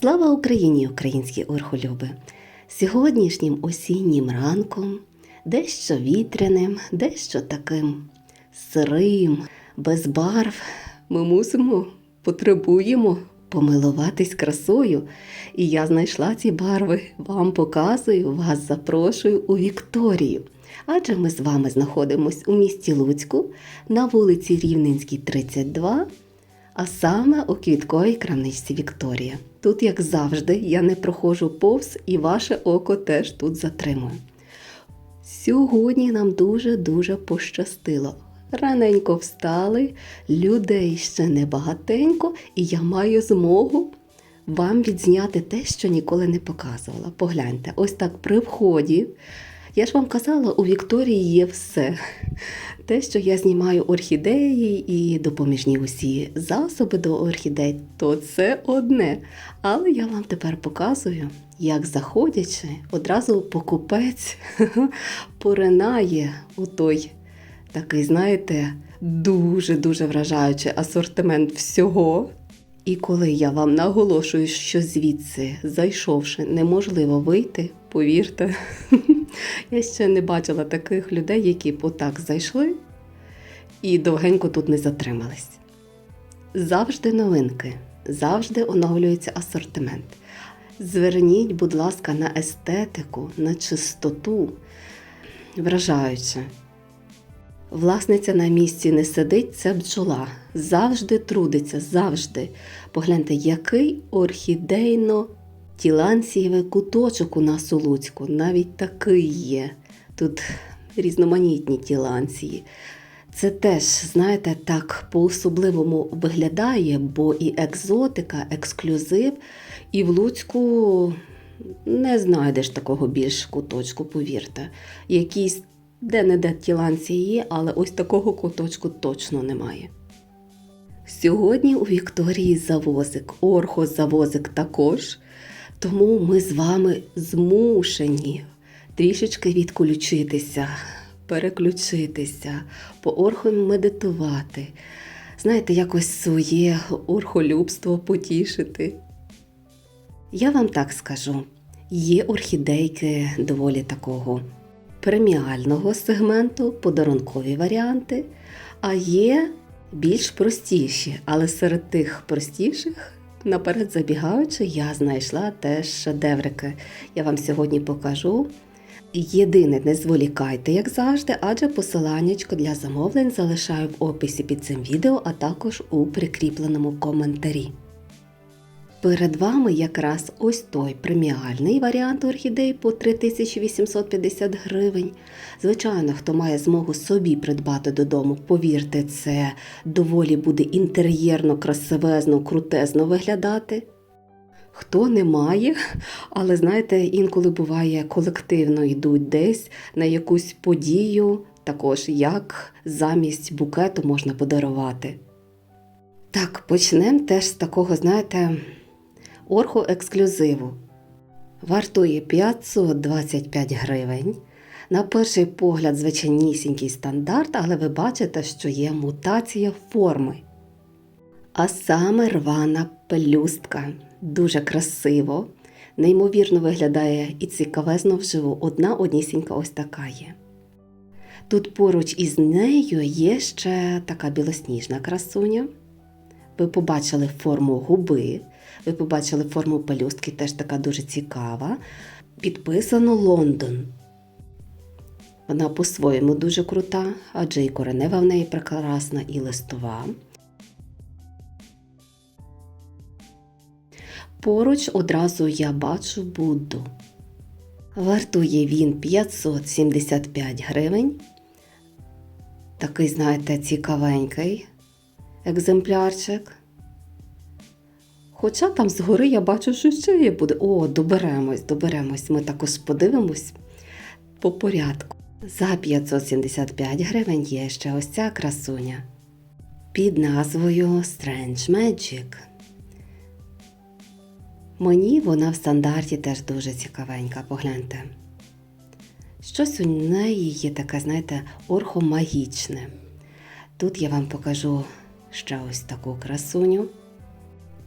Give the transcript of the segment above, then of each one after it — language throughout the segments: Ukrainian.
Слава Україні, українські орхолюби! Сьогоднішнім осіннім ранком, дещо вітряним, дещо таким сирим, без барв, ми мусимо, потребуємо помилуватись красою. І я знайшла ці барви, вам показую, вас запрошую у Вікторію. Адже ми з вами знаходимось у місті Луцьку на вулиці Рівненській, 32, а саме у квітковій крамничці Вікторія. Тут, як завжди, я не проходжу повз і ваше око теж тут затримую. Сьогодні нам дуже-дуже пощастило. Раненько встали, людей ще не багатенько, і я маю змогу вам відзняти те, що ніколи не показувала. Погляньте, ось так при вході. Я ж вам казала, у Вікторії є все. Те, що я знімаю орхідеї і допоміжні усі засоби до орхідей, то це одне. Але я вам тепер показую, як заходячи, одразу покупець поринає у той такий, знаєте, дуже-дуже вражаючий асортимент всього. І коли я вам наголошую, що звідси, зайшовши, неможливо вийти, повірте, я ще не бачила таких людей, які б отак зайшли і довгенько тут не затримались. Завжди новинки, завжди оновлюється асортимент. Зверніть, будь ласка, на естетику, на чистоту. Вражаюче. Власниця на місці не сидить, це бджола. Завжди трудиться, завжди. Погляньте, який орхідейно тіланцієвий куточок у нас у Луцьку. Навіть такий є. Тут різноманітні тіланції. Це теж, знаєте, так по-особливому виглядає, бо і екзотика, ексклюзив, і в Луцьку не знайдеш такого більш куточку, повірте. Якісь де-не-де тіланці є, але ось такого куточку точно немає. Сьогодні у Вікторії завозик, орхозавозик також, тому ми з вами змушені трішечки відключитися, переключитися, по орхам медитувати. Знаєте, якось своє орхолюбство потішити. Я вам так скажу: є орхідейки доволі такого преміального сегменту, подарункові варіанти, а є більш простіші, але серед тих простіших, наперед забігаючи, я знайшла теж шедеврики. Я вам сьогодні покажу. Єдине, не зволікайте, як завжди, адже посиланнячко для замовлень залишаю в описі під цим відео, а також у прикріпленому коментарі. Перед вами якраз ось той преміальний варіант орхідей по 3850 гривень. Звичайно, хто має змогу собі придбати додому, повірте, це доволі буде інтер'єрно, красивезно, крутезно виглядати. Хто не має, але знаєте, інколи буває колективно йдуть десь на якусь подію, також як замість букету можна подарувати. Так, почнемо теж з такого, знаєте, орхоексклюзиву. Вартує 525 гривень. На перший погляд, звичайнісінький стандарт, але ви бачите, що є мутація форми. А саме рвана пелюстка. Дуже красиво, неймовірно виглядає і цікавезно вживу. Одна однісінька ось така є. Тут поруч із нею є ще така білосніжна красуня. Ви побачили форму губи, ви побачили форму пелюстки, теж така дуже цікава. Підписано Лондон. Вона по-своєму дуже крута, адже і коренева в неї прекрасна, і листова. Поруч одразу я бачу Будду. Вартує він 575 гривень. Такий, знаєте, цікавенький екземплярчик. Хоча там згори я бачу, що ще є буде. О, доберемось, доберемось. Ми також подивимось по порядку. За 575 гривень є ще ось ця красуня під назвою Strange Magic. Мені вона в стандарті теж дуже цікавенька, погляньте. Щось у неї є таке, знаєте, орхомагічне. Тут я вам покажу ще ось таку красуню.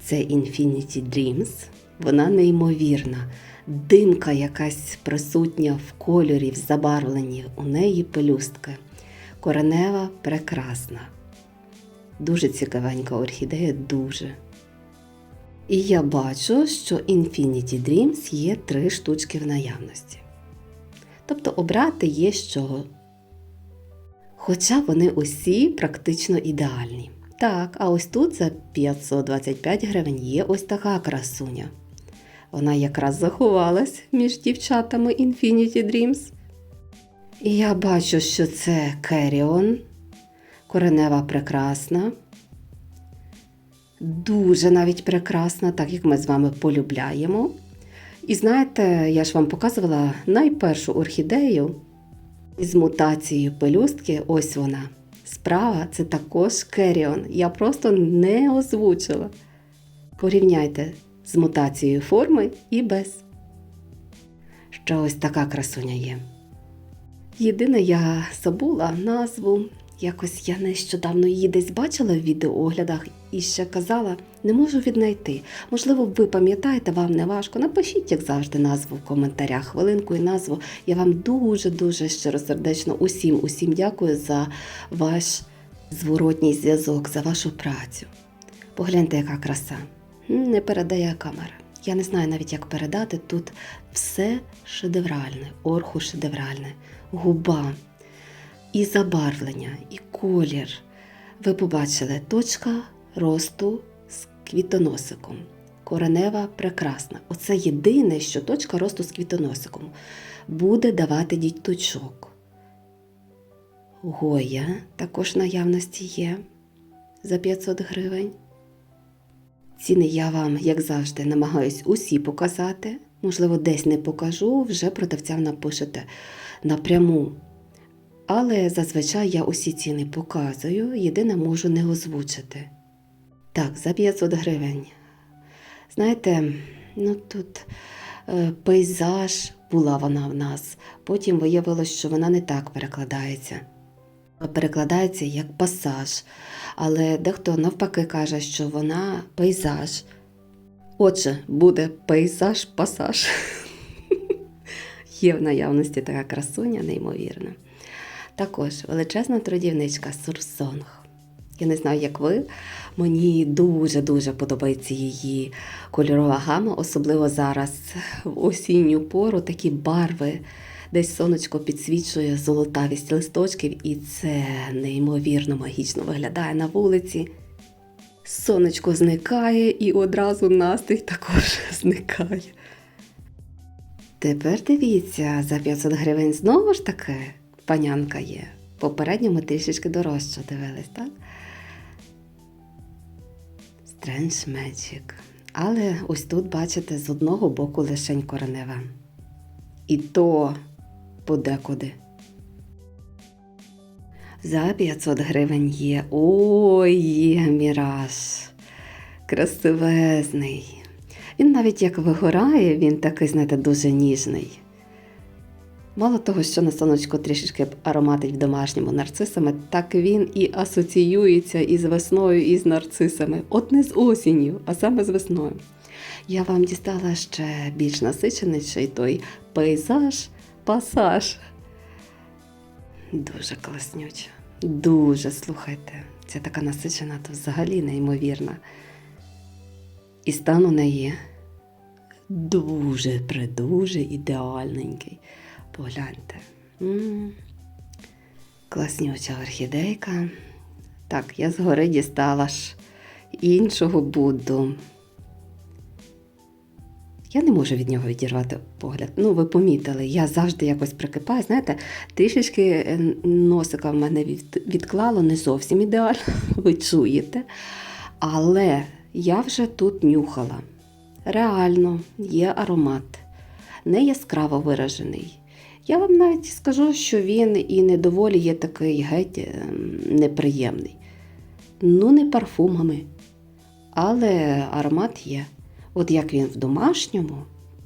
Це Infinity Dreams. Вона неймовірна. Димка якась присутня в кольорі, в забарвленні. У неї пелюстки. Коренева прекрасна. Дуже цікавенька орхідея, дуже. І я бачу, що Infinity Dreams є три штучки в наявності. Тобто обрати є з чого. Хоча вони усі практично ідеальні. Так, а ось тут за 525 гривень є ось така красуня. Вона якраз заховалась між дівчатами Infinity Dreams. І я бачу, що це Керіон, коренева прекрасна. Дуже навіть прекрасна, так як ми з вами полюбляємо. І знаєте, я ж вам показувала найпершу орхідею із мутацією пелюстки. Ось вона. Справа це також Керіон. Я просто не озвучила. Порівняйте з мутацією форми і без. Ще ось така красуня є. Єдине, я забула назву. Якось я нещодавно її десь бачила в відеооглядах і ще казала, не можу віднайти. Можливо, ви пам'ятаєте, вам не важко. Напишіть, як завжди, назву в коментарях, хвилинку і назву. Я вам дуже-дуже щиросердечно усім, усім дякую за ваш зворотній зв'язок, за вашу працю. Погляньте, яка краса. Не передає камера. Я не знаю навіть, як передати. Тут все шедевральне, орху шедевральне, губа, і забарвлення, і колір. Ви побачили точка росту квітоносиком. Коренева прекрасна. Оце єдине, що точка росту з квітоносиком буде давати діточок. Гоя також наявності є за 500 гривень. Ціни я вам, як завжди, намагаюсь усі показати. Можливо, десь не покажу, вже продавцям напишете напряму. Але зазвичай я усі ціни показую, єдине можу не озвучити. Так, за 500 гривень. Знаєте, ну тут е, пейзаж була вона в нас. Потім виявилось, що вона не так перекладається. Перекладається як пасаж. Але дехто навпаки каже, що вона пейзаж. Отже, буде пейзаж-пасаж. Є в наявності така красуня, неймовірна. Також величезна трудівничка Сурсонг. Я не знаю, як ви. Мені дуже-дуже подобається її кольорова гама, особливо зараз в осінню пору такі барви. Десь сонечко підсвічує золотавість листочків, і це неймовірно магічно виглядає на вулиці. Сонечко зникає і одразу настрій також зникає. Тепер дивіться, за 500 гривень знову ж таки панянка є. Попередньо ми трішечки дорожче дивились, так? Strange Magic. Але ось тут, бачите, з одного боку лишень коренева. І то подекуди. За 500 гривень є. Ой, є міраж. Красивезний. Він навіть як вигорає, він такий, знаєте, дуже ніжний. Мало того, що на сонечку трішечки ароматить в домашньому нарцисами, так він і асоціюється із весною, і з нарцисами. От не з осінню, а саме з весною. Я вам дістала ще більш насичений той пейзаж, пасаж. Дуже класнюча. Дуже слухайте. Це така насичена, то взагалі неймовірна. І стан у неї дуже придуже ідеальненький. Погляньте. М. Класнюча орхідейка. Так, я згори дістала ж іншого Будду. Я не можу від нього відірвати погляд. Ну, ви помітили, я завжди якось прикипаю. Знаєте, трішечки е, носика в мене відклало не зовсім ідеально, ви чуєте. Але я вже тут нюхала. Реально, є аромат, не яскраво виражений. Я вам навіть скажу, що він і не доволі є такий геть ем, неприємний. Ну, не парфумами, але аромат є. От як він в домашньому,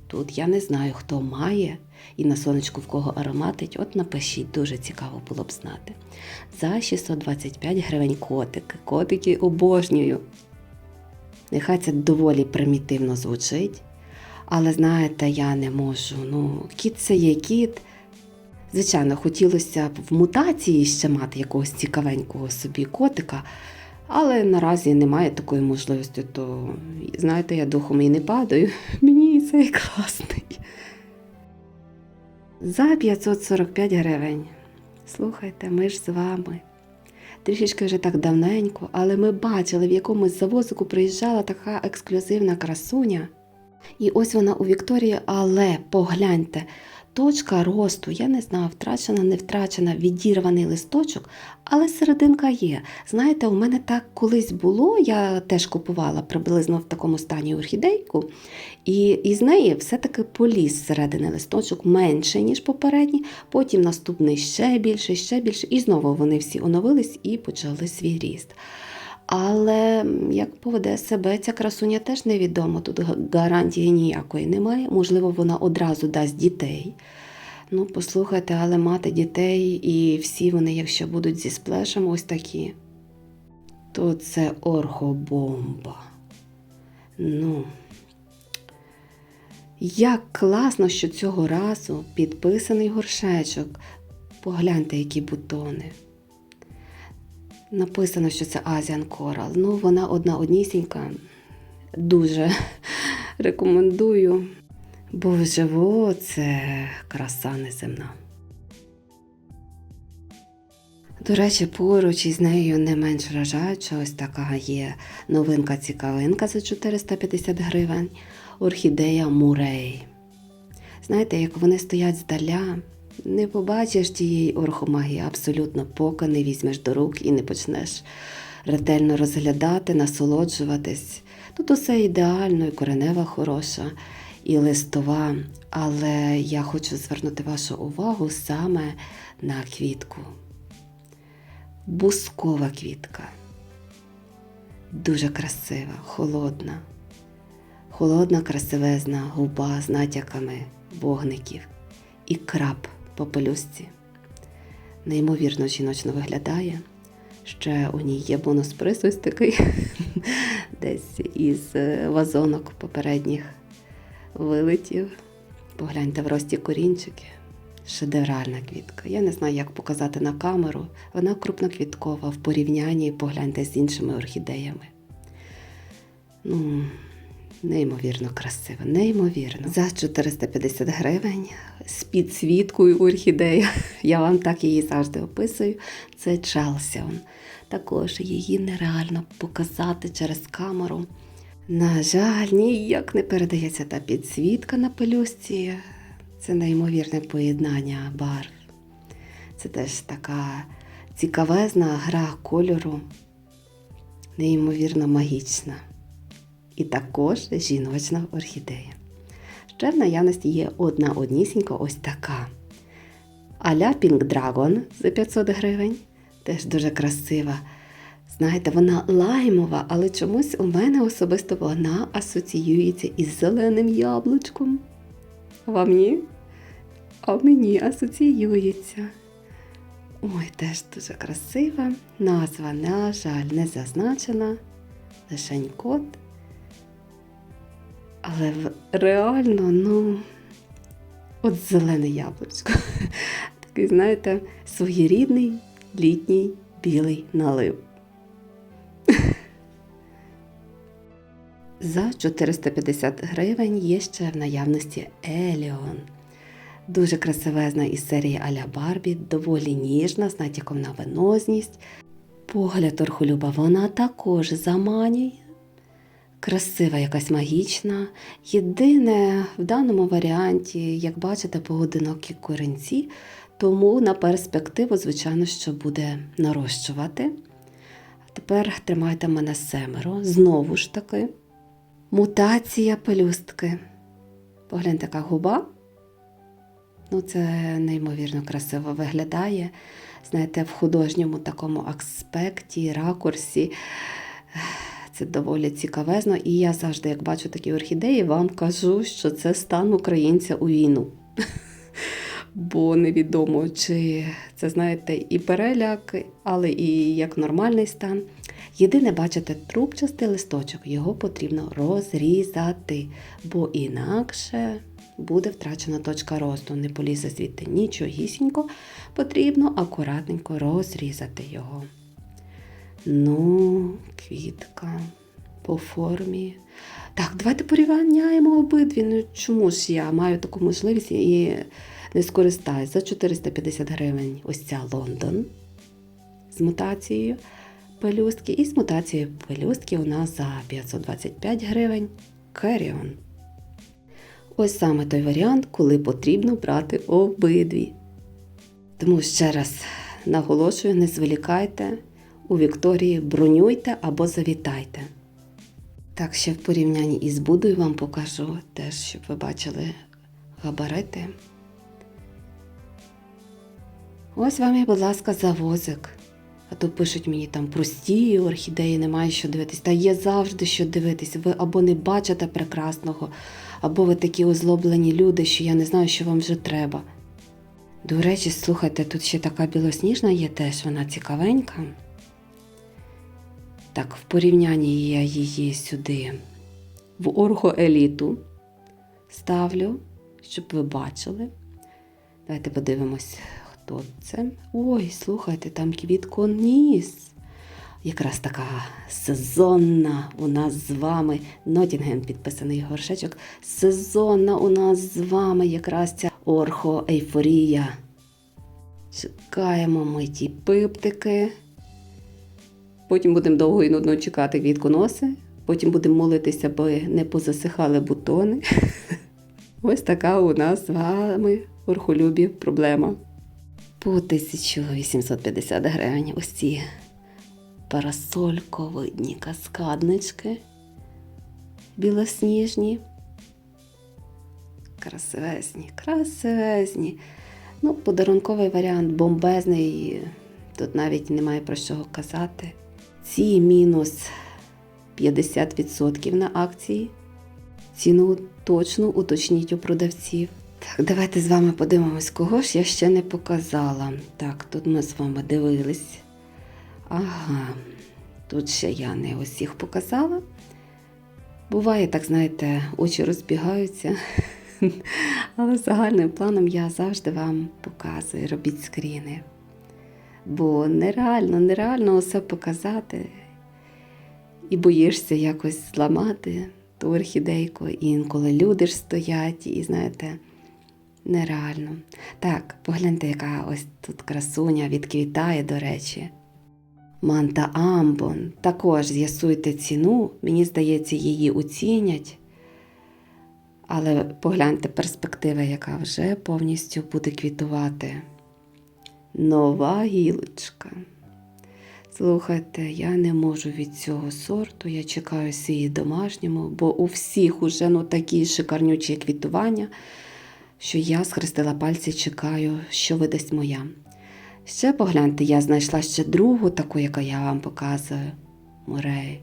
тут я не знаю, хто має і на сонечку в кого ароматить. От напишіть, дуже цікаво було б знати. За 625 гривень котики. Котики обожнюю. Нехай це доволі примітивно звучить, Але знаєте, я не можу. Ну, кіт це є кіт. Звичайно, хотілося б в мутації ще мати якогось цікавенького собі котика, але наразі немає такої можливості, то знаєте, я духом і не падаю. Мені цей класний. За 545 гривень. Слухайте, ми ж з вами. Трішечки вже так давненько, але ми бачили, в якомусь завозику приїжджала така ексклюзивна красуня. І ось вона у Вікторії, але погляньте, точка росту, я не знаю, втрачена, не втрачена, відірваний листочок, але серединка є. Знаєте, у мене так колись було, я теж купувала приблизно в такому стані орхідейку, і із неї все-таки поліз зсередини листочок менше, ніж попередній, потім наступний ще більше, ще більше, і знову вони всі оновились і почали свій ріст. Але як поведе себе ця красуня теж невідомо. Тут гарантії ніякої немає. Можливо, вона одразу дасть дітей. Ну, послухайте, але мати дітей і всі вони, якщо будуть зі сплешем ось такі, то це орхобомба. Ну. Як класно, що цього разу підписаний горшечок. Погляньте, які бутони. Написано, що це Asian Coral. Ну, вона одна однісінька. Дуже рекомендую. Бо вживо це краса неземна. До речі, поруч із нею не менш вражаюча, ось така є новинка цікавинка за 450 гривень. Орхідея Мурей. Знаєте, як вони стоять здаля, не побачиш тієї орхомагії абсолютно, поки не візьмеш до рук і не почнеш ретельно розглядати, насолоджуватись. Тут усе ідеально, і коренева хороша, і листова, але я хочу звернути вашу увагу саме на квітку. Бускова квітка. Дуже красива, холодна. Холодна, красивезна губа з натяками вогників і краб по пелюстці. Неймовірно жіночно виглядає. Ще у ній є бонус приз такий, десь із е, вазонок попередніх вилетів. Погляньте в рості корінчики. Шедевральна квітка. Я не знаю, як показати на камеру. Вона крупноквіткова в порівнянні, погляньте з іншими орхідеями. Ну, неймовірно красива, неймовірно. За 450 гривень з підсвіткою орхідея. Я вам так її завжди описую. Це Челсіон. Також її нереально показати через камеру. На жаль, ніяк не передається та підсвітка на пелюстці. Це неймовірне поєднання барв. Це теж така цікавезна гра кольору, неймовірно магічна. І також жіночна орхідея. Ще в наявності є одна однісінька ось така. Аля Pink Dragon за 500 гривень. Теж дуже красива. Знаєте, вона лаймова, але чомусь у мене особисто вона асоціюється із зеленим яблучком. Вам ні? А мені асоціюється. Ой, теж дуже красива. Назва, на жаль, не зазначена. Лишень код. Але реально, ну, от зелене яблучко. Такий, знаєте, своєрідний літній білий налив. За 450 гривень є ще в наявності Еліон. Дуже красивезна із серії Аля Барбі, доволі ніжна, з натяком на венозність. Погляд орхолюба вона також заманює. Красива, якась магічна. Єдине в даному варіанті, як бачите, поодинокі корінці, тому на перспективу, звичайно, що буде нарощувати. Тепер тримайте мене семеро. Знову ж таки. Мутація пелюстки. Погляньте, яка губа. Ну, це неймовірно красиво виглядає. Знаєте, в художньому такому аспекті, ракурсі. Це доволі цікавезно. І я завжди, як бачу такі орхідеї, вам кажу, що це стан українця у війну. Бо невідомо, чи це, знаєте, і переляк, але і як нормальний стан. Єдине, бачите, трубчастий листочок, його потрібно розрізати, бо інакше буде втрачена точка росту. Не полізе звідти нічогісінько, потрібно акуратненько розрізати його. Ну, квітка по формі. Так, давайте порівняємо обидві. Ну чому ж я маю таку можливість і не скористаюсь за 450 гривень ось ця Лондон з мутацією пелюстки. І з мутацією пелюстки у нас за 525 гривень Carrion. Ось саме той варіант, коли потрібно брати обидві. Тому ще раз наголошую, не зволікайте, у Вікторії бронюйте або завітайте. Так, ще в порівнянні із Будою вам покажу теж, щоб ви бачили габарити. Ось вам, і, будь ласка, завозик. А то пишуть мені там прості орхідеї, немає що дивитись. Та є завжди що дивитись. Ви або не бачите прекрасного, або ви такі озлоблені люди, що я не знаю, що вам вже треба. До речі, слухайте, тут ще така білосніжна є теж, вона цікавенька. Так, в порівнянні я її сюди в оргоеліту ставлю, щоб ви бачили. Давайте подивимось, хто це. Ой, слухайте, там квітконіс. Якраз така сезонна у нас з вами. Нотінген підписаний горшечок. Сезонна у нас з вами якраз ця орхоейфорія. Чекаємо ми ті пиптики. Потім будемо довго і нудно чекати квітконоси. Потім будемо молитися, аби не позасихали бутони. Ось така у нас з вами орхолюбі проблема. По 1850 гривень ось ці парасольковидні каскаднички білосніжні. Красивезні, красивезні. Ну, подарунковий варіант бомбезний. Тут навіть немає про що казати. Ці мінус 50% на акції. Ціну точно уточніть у продавців. Так, давайте з вами подивимось, кого ж я ще не показала. Так, тут ми з вами дивились. Ага, тут ще я не усіх показала. Буває, так, знаєте, очі розбігаються. Але загальним планом я завжди вам показую, робіть скріни. Бо нереально, нереально усе показати. І боїшся якось зламати ту орхідейку. І інколи люди ж стоять, і знаєте, нереально. Так, погляньте, яка ось тут красуня відквітає, до речі. Манта Амбон. Також з'ясуйте ціну, мені здається, її оцінять. Але погляньте перспектива, яка вже повністю буде квітувати. Нова гілочка. Слухайте, я не можу від цього сорту, я чекаю свої домашньому, бо у всіх уже ну, такі шикарнючі квітування, що я схрестила пальці, чекаю, що видасть моя. Ще погляньте, я знайшла ще другу, таку, яку я вам показую. Мурей.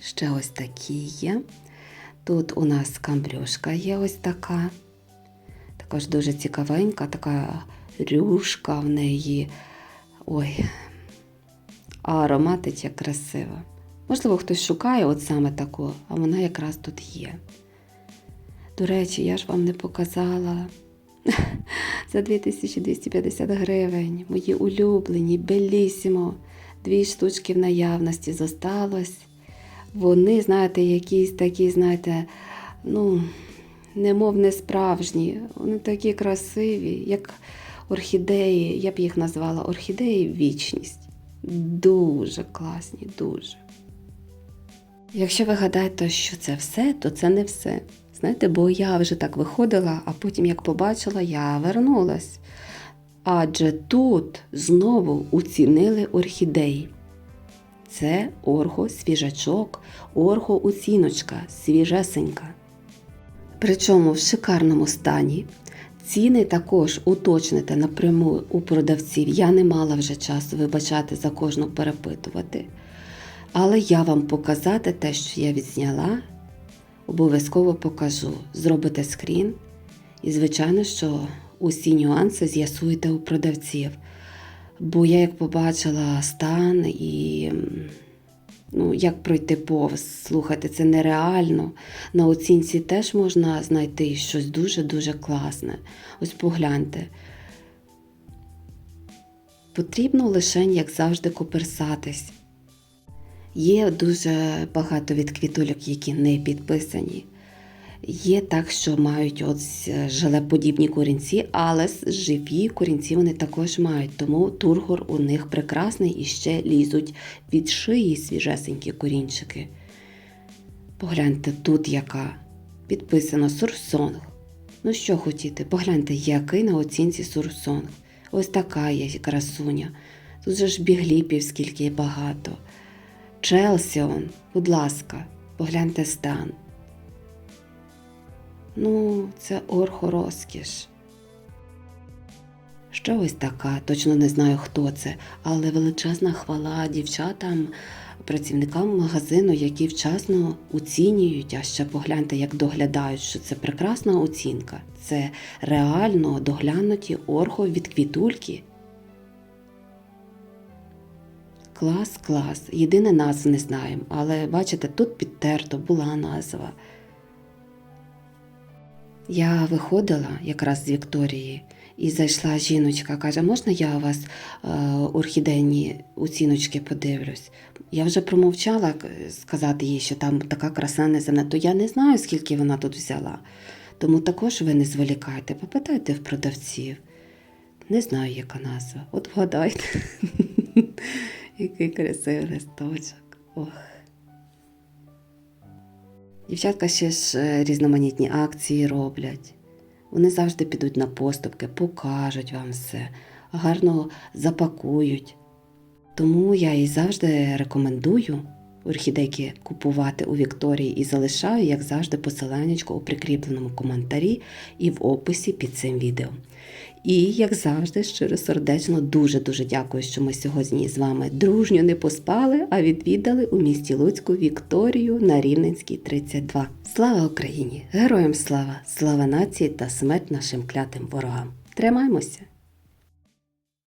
Ще ось такі є. Тут у нас камбрюшка є ось така. Також дуже цікавенька, така рюшка в неї. Ой, а ароматиця красива. Можливо, хтось шукає от саме таку, а вона якраз тут є. До речі, я ж вам не показала. За 2250 гривень. Мої улюблені, белісімо. Дві штучки в наявності зосталось. Вони, знаєте, якісь такі, знаєте, ну, немов не справжні. Вони такі красиві, як орхідеї. Я б їх назвала орхідеї вічність. Дуже класні, дуже. Якщо ви гадаєте, що це все, то це не все. Знаєте, бо я вже так виходила, а потім, як побачила, я вернулась. Адже тут знову оцінили орхідеї. Це орго свіжачок, орго оціночка, свіжесенька. Причому в шикарному стані. Ціни також уточните напряму у продавців. Я не мала вже часу вибачати за кожну перепитувати. Але я вам показати те, що я відзняла, обов'язково покажу. Зробите скрін. І, звичайно, що усі нюанси з'ясуєте у продавців. Бо я як побачила стан і ну, як пройти повз, слухайте, це нереально. На оцінці теж можна знайти щось дуже-дуже класне. Ось погляньте. Потрібно лише, як завжди, коперсатись. Є дуже багато відквітульок, які не підписані. Є так, що мають ось е, желеподібні корінці, але живі корінці вони також мають. Тому тургор у них прекрасний і ще лізуть від шиї свіжесенькі корінчики. Погляньте, тут яка. Підписано Сурсонг. Ну що хотіти, погляньте, який на оцінці Сурсонг. Ось така є красуня. Тут же ж бігліпів скільки багато. Челсіон, будь ласка, погляньте стан. Ну, це орхорозкіш. Ще ось така, точно не знаю, хто це, але величезна хвала дівчатам, працівникам магазину, які вчасно оцінюють, а ще погляньте, як доглядають, що це прекрасна оцінка. Це реально доглянуті орхо від квітульки. Клас, клас. Єдине назв не знаємо, але бачите, тут підтерто була назва. Я виходила якраз з Вікторії, і зайшла жіночка, каже, можна я у вас е, орхідейні оціночки подивлюсь? Я вже промовчала сказати їй, що там така краса неземна, то я не знаю, скільки вона тут взяла. Тому також ви не зволікайте, попитайте в продавців. Не знаю, яка назва. От вгадайте. Який красивий листочок. Ох. Дівчатка ще ж е, різноманітні акції роблять. Вони завжди підуть на поступки, покажуть вам все, гарно запакують. Тому я і завжди рекомендую орхідейки купувати у Вікторії і залишаю, як завжди, посиланнячко у прикріпленому коментарі і в описі під цим відео. І, як завжди, щиросердечно дуже-дуже дякую, що ми сьогодні з вами дружньо не поспали, а відвідали у місті Луцьку Вікторію на Рівненській 32. Слава Україні! Героям слава! Слава нації та смерть нашим клятим ворогам! Тримаймося!